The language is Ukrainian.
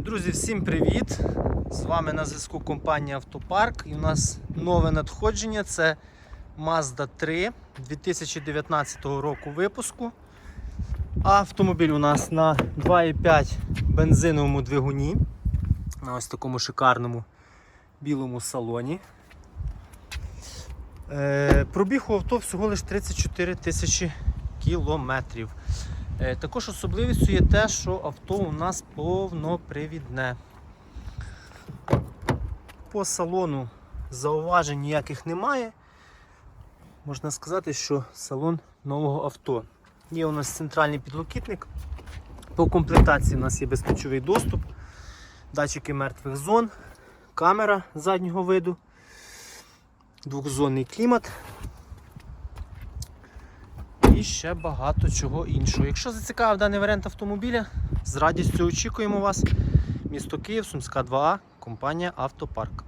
Друзі, всім привіт! З вами на зв'язку компанія Автопарк. І у нас нове надходження це Mazda 3 2019 року випуску. Автомобіль у нас на 2,5 бензиновому двигуні. На ось такому шикарному білому салоні. Е, пробіг у авто всього лише 34 тисячі кілометрів. Е, Також особливістю є те, що авто у нас повнопривідне. По салону зауважень ніяких немає. Можна сказати, що салон нового авто. Є у нас центральний підлокітник. По комплектації у нас є безключовий доступ, датчики мертвих зон, камера заднього виду, двохзонний клімат і ще багато чого іншого. Якщо зацікавив даний варіант автомобіля, з радістю очікуємо вас. Місто Київ, Сумська 2А, компанія Автопарк.